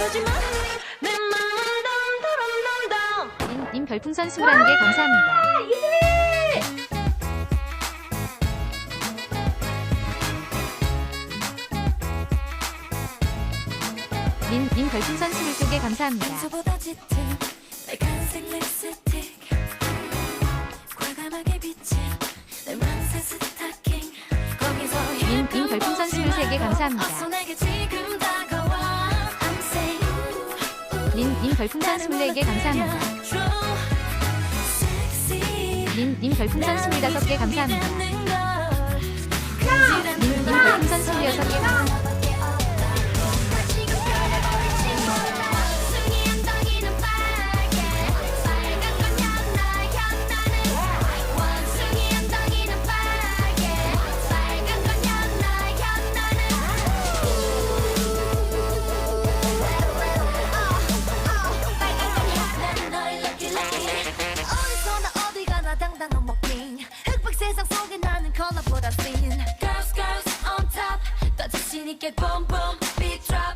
님, 님 별풍선 21개 감사합니다. 님, 님 별풍선 22개 감사합니다. 평소보다 짙은 빨간색 립스틱 과감하게 비친 내 맘새 스타킹 거기서 님, 님 별풍선 23개 감사합니다. 어서 내게 지금 님, 님 별풍선 24개 감사합니다. 님, 님 별풍선 25개 감사합니다. 님, 님 별풍선 26개 감사합니다. 있게 boom boom beat drop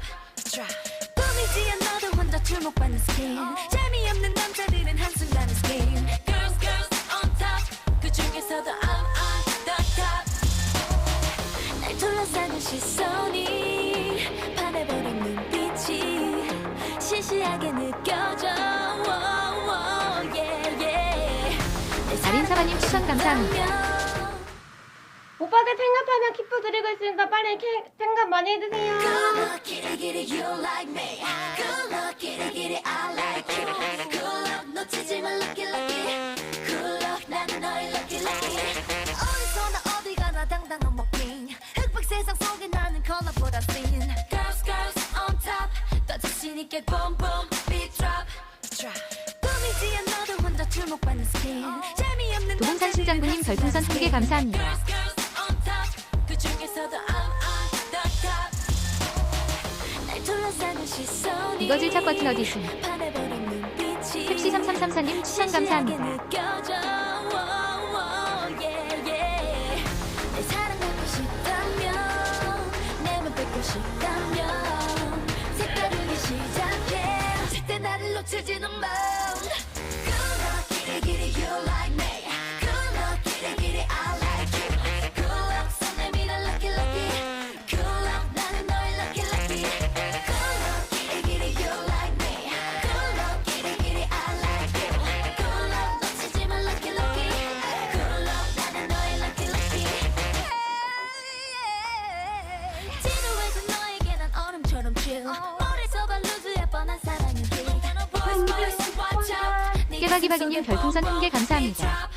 drop. 꾸미지 않아도 혼자 주목받는 스킨 재미없는 남자들은 한순간에 skin. Girls girls on top. 그 중에서도 I'm on the top. 날 둘러싸는 시선이 반해버린 눈빛이 시시하게 느껴져. Oh, oh, yeah, yeah. 내 아린사바님 추천 감사합니다. 오빠들 팽갑하면 키프 드리고 있으니까 빨리 캐, 팽갑 많이 해주세요. 있게 boom, boom, beat drop, drop. 꾸미지 않아도 혼자 주목받는 스킨. 재미없는 도봉산 신장군님 별풍선 3개 감사합니다. I'm 둘러싸는 시선이 이거질 차 버튼 어디 있습니까? 펩시 3334님 추천 감사합니다. 바기바기님 별풍선 한 개 감사합니다.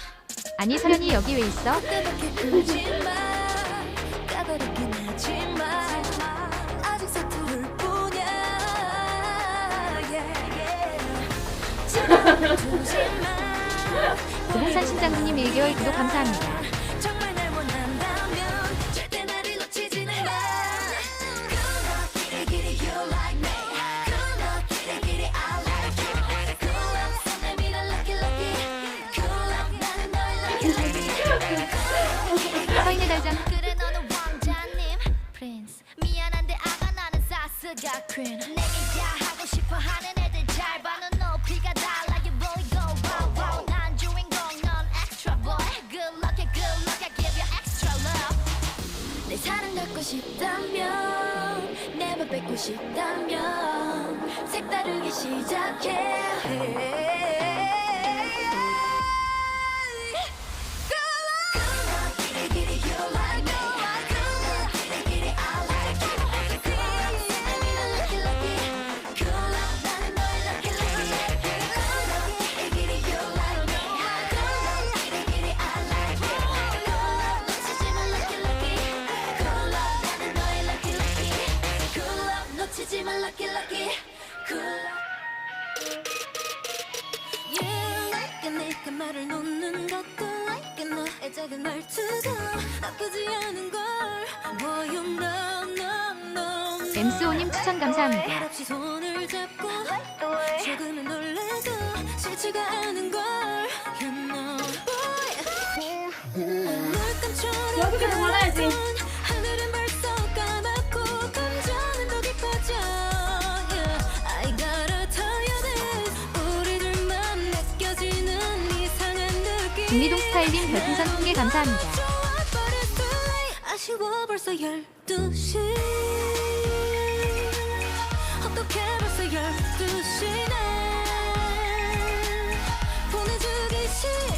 아니 서연이 여기 왜 있어? 부동산 신장님 1개월 구독 감사합니다. 갖고 싶다면 내맘 뺏고 싶다면 색다르게 시작해 엠스오님 추천 감사합니다. 여기서 이상한 느낌. 김미동 스타일님 별풍선 한개 감사합니다. 아쉬워 벌써 12시 어떻게 벌써 12시네 보내주기 싫은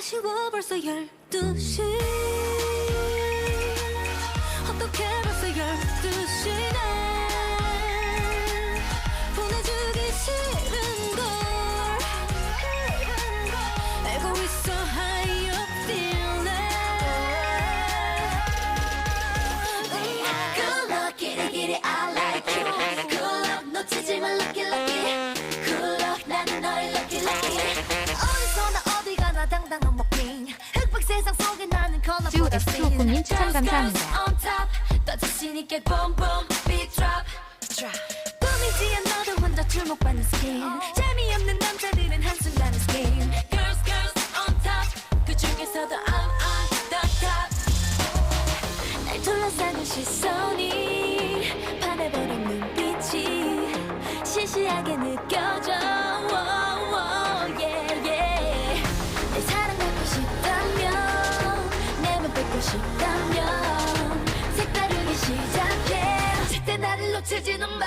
아쉬워 벌써 12시. 어떻게 벌써 12시네? 보내주기 싫은 걸. 알고 있어 I like you Good luck, 놓치지 마, lucky, lucky Good luck, 나는 너의 lucky, lucky 어디서나 어디 가나 당당한 먹빙 흑백 세상 속에 나는 컬러보다 쭈 X59님 추천 감사합니다. on top 더 자신 있게 boom boom beat drop drop 꿈이지 않아도 혼자 주목받는 스킨 재미없는 남자들은 한순간에 스킨 Girls girls on top 그 중에서도 I'm on the top 날 둘러싸는 시선이 시시하게 느껴져. Oh, oh, yeah, yeah. 내 사랑 갖고 싶다면 내맘 뺏고 싶다면 색다르게 시작해. 절대 나를 놓치지는 마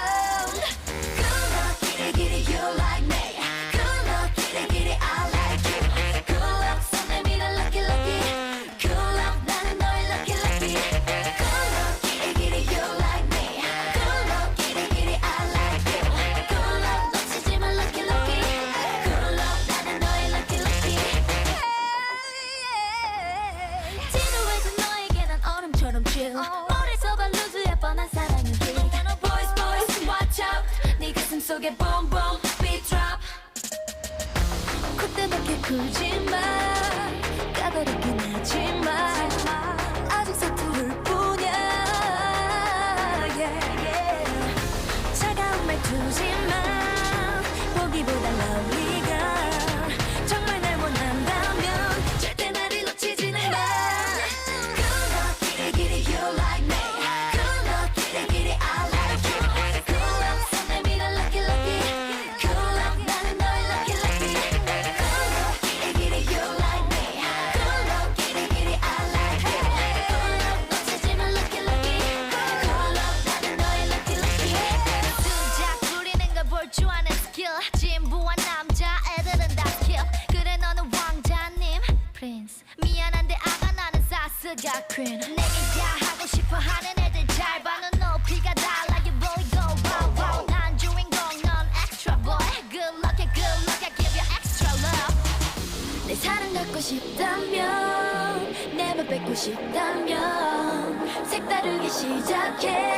싶다면 색다르게 시작해.